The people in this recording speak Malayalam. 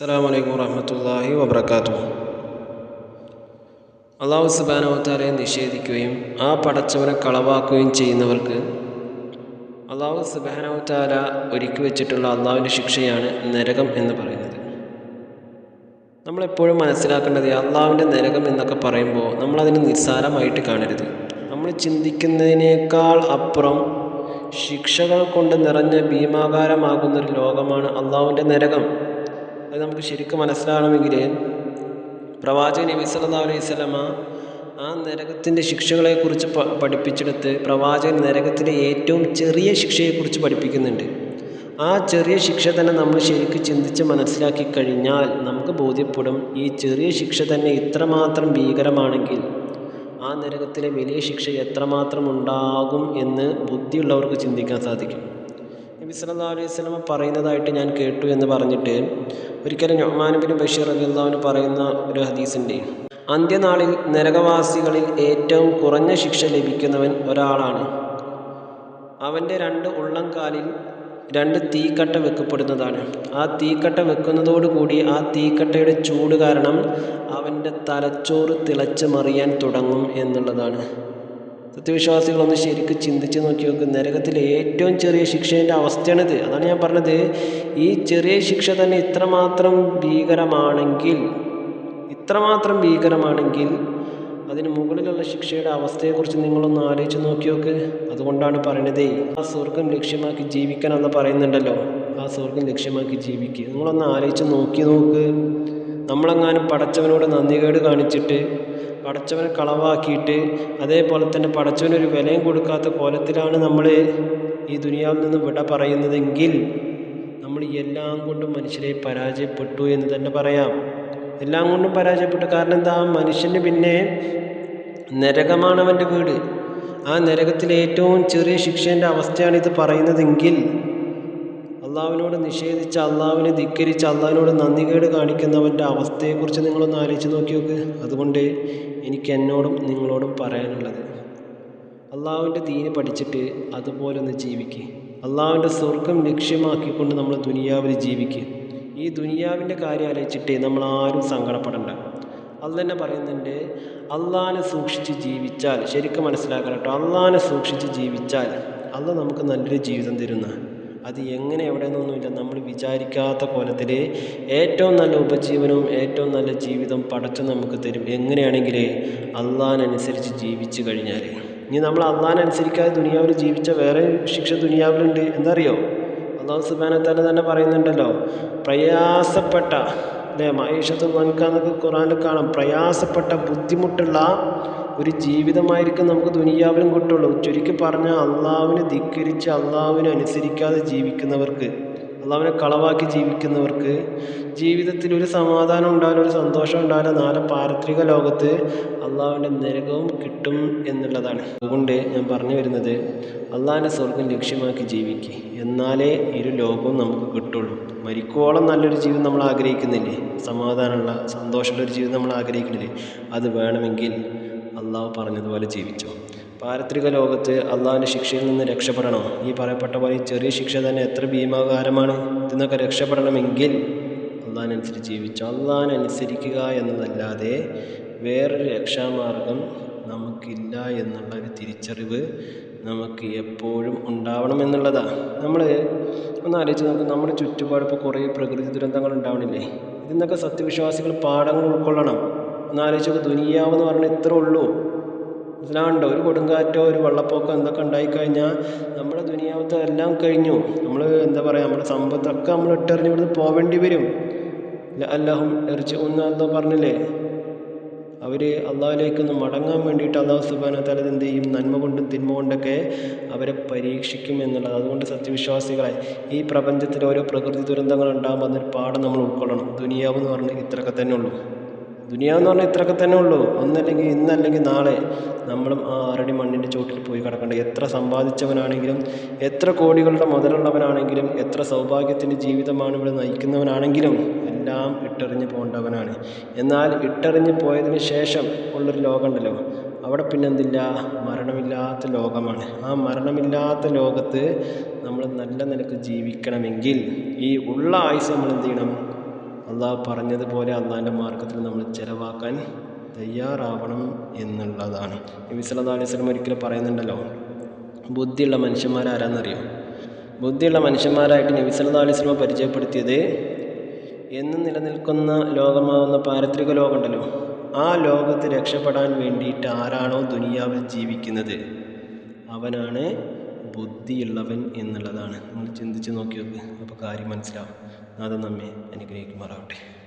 അസ്സാം വലൈക്കും വറഹമത്തല്ലാഹി വബർക്കാത്തു അള്ളാഹു സുബാനവത്താലെ നിഷേധിക്കുകയും ആ പടച്ചവനെ കളവാക്കുകയും ചെയ്യുന്നവർക്ക് അള്ളാഹു സുബാനവത്താല ഒരുക്കി വെച്ചിട്ടുള്ള അള്ളാഹുവിന്റെ ശിക്ഷയാണ് നരകം എന്ന് പറയുന്നത്. നമ്മളെപ്പോഴും മനസ്സിലാക്കേണ്ടത് അള്ളാഹുവിന്റെ നരകം എന്നൊക്കെ പറയുമ്പോൾ നമ്മളതിന് നിസ്സാരമായിട്ട് കാണരുത്. നമ്മൾ ചിന്തിക്കുന്നതിനേക്കാൾ അപ്പുറം ശിക്ഷകൾ കൊണ്ട് നിറഞ്ഞ ഭീമാകാരമാകുന്നൊരു ലോകമാണ് അള്ളാഹുവിന്റെ നരകം. അത് നമുക്ക് ശരിക്കും മനസ്സിലാകണമെങ്കിൽ പ്രവാചകൻ നബി സല്ലല്ലാഹു അലൈഹി വസല്ലമ ആ നരകത്തിന്റെ ശിക്ഷകളെക്കുറിച്ച് പഠിപ്പിച്ചെടുത്ത് പ്രവാചകൻ നരകത്തിലെ ഏറ്റവും ചെറിയ ശിക്ഷയെക്കുറിച്ച് പഠിപ്പിക്കുന്നുണ്ട്. ആ ചെറിയ ശിക്ഷ തന്നെ നമ്മൾ ശരിക്കും ചിന്തിച്ച് മനസ്സിലാക്കി കഴിഞ്ഞാൽ നമുക്ക് ബോധ്യപ്പെടും ഈ ചെറിയ ശിക്ഷ തന്നെ ഇത്രമാത്രം ഭീകരമാണെങ്കിൽ ആ നരകത്തിലെ വലിയ ശിക്ഷ എത്രമാത്രം ഉണ്ടാകും എന്ന് ബുദ്ധിയുള്ളവർക്ക് ചിന്തിക്കാൻ സാധിക്കും. നബി സല്ലല്ലാഹു അലൈഹി വസല്ലമ പറയുന്നതായിട്ട് ഞാൻ കേട്ടു എന്ന് പറഞ്ഞിട്ട് ഒരിക്കലും നൊഹ്മാൻ ബിൻ ബഷീർ അള്ളാഹുവിന് പറയുന്ന ഒരു ഹദീസിന്റെ അന്ത്യനാളിൽ നരകവാസികളിൽ ഏറ്റവും കുറഞ്ഞ ശിക്ഷ ലഭിക്കുന്നവൻ ഒരാളാണ്. അവന്റെ രണ്ട് ഉള്ളംകാലിൽ രണ്ട് തീക്കട്ട വെക്കപ്പെടുന്നതാണ്. ആ തീക്കട്ട വെക്കുന്നതോടുകൂടി ആ തീക്കട്ടയുടെ ചൂട് കാരണം അവന്റെ തലച്ചോറ് തിളച്ച് മറിയാൻ തുടങ്ങും എന്നുള്ളതാണ്. സത്യവിശ്വാസികളൊന്ന് ശരിക്കും ചിന്തിച്ച് നോക്കി നോക്ക്. നരകത്തിലെ ഏറ്റവും ചെറിയ ശിക്ഷേന്റെ അവസ്ഥയാണിത്. അതാണ് ഞാൻ പറഞ്ഞത്. ഈ ചെറിയ ശിക്ഷ തന്നെ ഇത്രമാത്രം ഭീകരമാണെങ്കിൽ ഇത്രമാത്രം ഭീകരമാണെങ്കിൽ അതിന് മുകളിലുള്ള ശിക്ഷയുടെ അവസ്ഥയെക്കുറിച്ച് നിങ്ങളൊന്ന് ആലോചിച്ച് നോക്കി നോക്ക്. അതുകൊണ്ടാണ് പറയണത്. ആ സ്വർഗം ലക്ഷ്യമാക്കി ജീവിക്കണം എന്ന് പറയുന്നുണ്ടല്ലോ. ആ സ്വർഗം ലക്ഷ്യമാക്കി ജീവിക്കുക നിങ്ങളൊന്ന് ആലോചിച്ച് നോക്കി നോക്ക്. നമ്മളെങ്ങാനും പടച്ചവനോട് നന്ദികേട് കാണിച്ചിട്ട് പടച്ചവനെ കളവാക്കിയിട്ട് അതേപോലെ തന്നെ പടച്ചവനൊരു വിലയും കൊടുക്കാത്ത കോലത്തിലാണ് നമ്മൾ ഈ ദുനിയാവിൽ നിന്ന് വിട പറയുന്നതെങ്കിൽ നമ്മൾ എല്ലാം കൊണ്ടും മനുഷ്യരെ പരാജയപ്പെട്ടു എന്ന് തന്നെ പറയാം. എല്ലാം കൊണ്ടും പരാജയപ്പെട്ടു. കാരണം എന്താ? മനുഷ്യന് പിന്നെ നരകമാണ് അവന്റെ വീട്. ആ നരകത്തിലെ ഏറ്റവും ചെറിയ ശിക്ഷേന്റെ അവസ്ഥയാണ് ഇത് പറയുന്നതെങ്കിൽ അള്ളാവിനോട് നിഷേധിച്ച അള്ളാവിനെ ധിക്കരിച്ച് അള്ളാവിനോട് നന്ദികേട് കാണിക്കുന്നവന്റെ അവസ്ഥയെക്കുറിച്ച് നിങ്ങളൊന്ന് ആലോചിച്ച് നോക്കി നോക്ക് അതുകൊണ്ട് എനിക്ക് എന്നോടും നിങ്ങളോടും പറയാനുള്ളത് അള്ളാവിന്റെ ദീന് പഠിച്ചിട്ട് അതുപോലെ ഒന്ന് ജീവിക്കുക അള്ളാവിന്റെ സ്വർഗം ലക്ഷ്യമാക്കിക്കൊണ്ട് നമ്മൾ ദുനിയാവിൽ ജീവിക്കുക ഈ ദുനിയാവിന്റെ കാര്യം ആലോചിച്ചിട്ട് നമ്മൾ ആരും സങ്കടപ്പെടണ്ട. അത് തന്നെ പറയുന്നുണ്ട് അള്ളാഹിനെ സൂക്ഷിച്ച് ജീവിച്ചാൽ ശരിക്കും മനസ്സിലാക്കണം കേട്ടോ അള്ളാഹിനെ സൂക്ഷിച്ച് ജീവിച്ചാൽ അള്ള നമുക്ക് നല്ലൊരു ജീവിതം തരുന്ന അത് എങ്ങനെ എവിടെ നിന്നൊന്നുമില്ല നമ്മൾ വിചാരിക്കാത്ത കോലത്തിൽ ഏറ്റവും നല്ല ഉപജീവനവും ഏറ്റവും നല്ല ജീവിതം പടച്ചു നമുക്ക് തരും. എങ്ങനെയാണെങ്കിൽ അള്ളഹാനനുസരിച്ച് ജീവിച്ചു കഴിഞ്ഞാൽ ഇനി നമ്മൾ അള്ളഹാനനുസരിക്കാതെ ദുനിയാവിൽ ജീവിച്ച വേറെ ശിക്ഷ ദുനിയാവിലുണ്ട്. എന്തറിയോ? അള്ളാഹു സുബാനത്താല തന്നെ പറയുന്നുണ്ടല്ലോ. പ്രയാസപ്പെട്ട അല്ലേ മഹേഷത്ത് വൻകാന്നൊക്കെ ഖുറാനിൽ കാണാം. പ്രയാസപ്പെട്ട ബുദ്ധിമുട്ടുള്ള ഒരു ജീവിതമായിരിക്കും നമുക്ക് ദുനിയാവിലും കിട്ടുള്ളൂ. ചുരുക്കി പറഞ്ഞാൽ അള്ളാവിനെ ധിക്കരിച്ച് അള്ളാവിനെ അനുസരിക്കാതെ ജീവിക്കുന്നവർക്ക് അള്ളാവിനെ കളവാക്കി ജീവിക്കുന്നവർക്ക് ജീവിതത്തിൽ ഒരു സമാധാനം ഉണ്ടാവില്ല ഒരു സന്തോഷം ഉണ്ടാവില്ല. നാളെ പാരത്രിക ലോകത്ത് അള്ളാവിന്റെ നരകവും കിട്ടും എന്നുള്ളതാണ്. അതുകൊണ്ട് ഞാൻ പറഞ്ഞു വരുന്നത് അള്ളാഹിന്റെ സ്വർഗം ലക്ഷ്യമാക്കി ജീവിക്കുക എന്നാലേ ഇരു ലോകവും നമുക്ക് കിട്ടുള്ളൂ. മരിക്കോളം നല്ലൊരു ജീവിതം നമ്മൾ ആഗ്രഹിക്കുന്നില്ലേ? സമാധാനമുള്ള സന്തോഷമുള്ള ഒരു ജീവിതം നമ്മൾ ആഗ്രഹിക്കുന്നില്ലേ? അത് വേണമെങ്കിൽ അള്ളാഹു പറഞ്ഞതുപോലെ ജീവിച്ചു? പാരത്രിക ലോകത്ത് അള്ളാഹുവിന്റെ ശിക്ഷയിൽ നിന്ന് രക്ഷപ്പെടണം? ഈ പറയപ്പെട്ട പോലെ ചെറിയ ശിക്ഷ തന്നെ എത്ര ഭീമാകാരമാണ് ഇതിന്നൊക്കെ രക്ഷപ്പെടണമെങ്കിൽ അള്ളാഹിനനുസരിച്ച് ജീവിച്ചു? അള്ളാഹിനനുസരിക്കുക എന്നതല്ലാതെ വേറൊരു രക്ഷാമാർഗം നമുക്കില്ല എന്നുള്ള ഒരു തിരിച്ചറിവ് നമുക്ക് എപ്പോഴും ഉണ്ടാവണം എന്നുള്ളതാണ് നമ്മൾ ഒന്ന് ആലോചിച്ച് നോക്കും നമ്മുടെ ചുറ്റുപാട് ഇപ്പോൾ കുറേ പ്രകൃതി ദുരന്തങ്ങൾ ഉണ്ടാവണില്ലേ? ഇതിൽ നിന്നൊക്കെ സത്യവിശ്വാസികൾ പാഠങ്ങൾ ഉൾക്കൊള്ളണം. ഒന്ന് ദുനിയാവ് എന്ന് പറഞ്ഞാൽ ഇത്ര ഉള്ളൂ. മനസ്സിലാകണ്ടോ ഒരു കൊടുങ്കാറ്റോ ഒരു വെള്ളപ്പൊക്കോ എന്തൊക്കെ ഉണ്ടായിക്കഴിഞ്ഞാൽ നമ്മുടെ ദുനിയാവത്തെ എല്ലാം കഴിഞ്ഞു. നമ്മൾ എന്താ പറയുക നമ്മുടെ സമ്പത്തൊക്കെ നമ്മൾ ഇട്ടെറിഞ്ഞ് ഇവിടുന്ന് പോവേണ്ടി വരും. അല്ലാഹും എറിച്ച് ഒന്നാന്തോ പറഞ്ഞില്ലേ? അവർ അള്ളാഹിലേക്കൊന്ന് മടങ്ങാൻ വേണ്ടിയിട്ട് അള്ളാഹു സുബാന എന്ത് ചെയ്യും? നന്മ കൊണ്ടും തിന്മ കൊണ്ടൊക്കെ അവരെ പരീക്ഷിക്കും എന്നുള്ളത്. അതുകൊണ്ട് സത്യവിശ്വാസികളെ ഈ പ്രപഞ്ചത്തിൽ ഓരോ പ്രകൃതി ദുരന്തങ്ങൾ ഉണ്ടാകുമ്പോൾ അതൊരു പാഠം നമ്മൾ ഉൾക്കൊള്ളണം. ദുനിയാവ് എന്ന് പറഞ്ഞാൽ ഇത്രയൊക്കെ തന്നെ ഉള്ളൂ. ദുനിയാവെന്ന് പറഞ്ഞാൽ ഇത്രയൊക്കെ തന്നെ ഉള്ളൂ. ഒന്നല്ലെങ്കിൽ ഇന്നല്ലെങ്കിൽ നാളെ നമ്മളും ആ ആറടി മണ്ണിന്റെ ചോട്ടിൽ പോയി കിടക്കേണ്ട. എത്ര സമ്പാദിച്ചവനാണെങ്കിലും എത്ര കോടികളുടെ മുതലുള്ളവനാണെങ്കിലും എത്ര സൗഭാഗ്യത്തിന്റെ ജീവിതമാണ് ഇവിടെ നയിക്കുന്നവനാണെങ്കിലും എല്ലാം ഇട്ടെറിഞ്ഞ് പോകേണ്ടവനാണ്. എന്നാൽ ഇട്ടെറിഞ്ഞ് പോയതിന് ശേഷം ഉള്ളൊരു ലോകമുണ്ടല്ലോ. അവിടെ പിന്നെന്തില്ല? മരണമില്ലാത്ത ലോകമാണ്. ആ മരണമില്ലാത്ത ലോകത്ത് നമ്മൾ നല്ല നിലയ്ക്ക് ജീവിക്കണമെങ്കിൽ ഈ ഉള്ള ആയുസ് നമ്മൾ എന്ത് ചെയ്യണം? അള്ളാഹ് പറഞ്ഞതുപോലെ അള്ളാഹിന്റെ മാർഗത്തിൽ നമ്മൾ ചിലവാക്കാൻ തയ്യാറാവണം എന്നുള്ളതാണ്. നബി സല്ലല്ലാഹു അലൈഹി വസല്ലം ഒരിക്കലും പറയുന്നുണ്ടല്ലോ ബുദ്ധിയുള്ള മനുഷ്യന്മാരാരാന്നറിയോ? ബുദ്ധിയുള്ള മനുഷ്യന്മാരായിട്ട് നബി സല്ലല്ലാഹു അലൈഹി വസല്ലം പരിചയപ്പെടുത്തിയത് എന്നും നിലനിൽക്കുന്ന ലോകമാകുന്ന പാരത്രിക ലോകമുണ്ടല്ലോ. ആ ലോകത്ത് രക്ഷപ്പെടാൻ വേണ്ടിയിട്ട് ആരാണോ ദുനിയാവിൽ ജീവിക്കുന്നത്? അവനാണ് ബുദ്ധിയുള്ളവൻ എന്നുള്ളതാണ്. നമ്മൾ ചിന്തിച്ച് നോക്കി നോക്ക് അപ്പോൾ കാര്യം മനസ്സിലാവും. അത് നമ്മെ അനുഗ്രഹിക്കുമാറാവട്ടെ.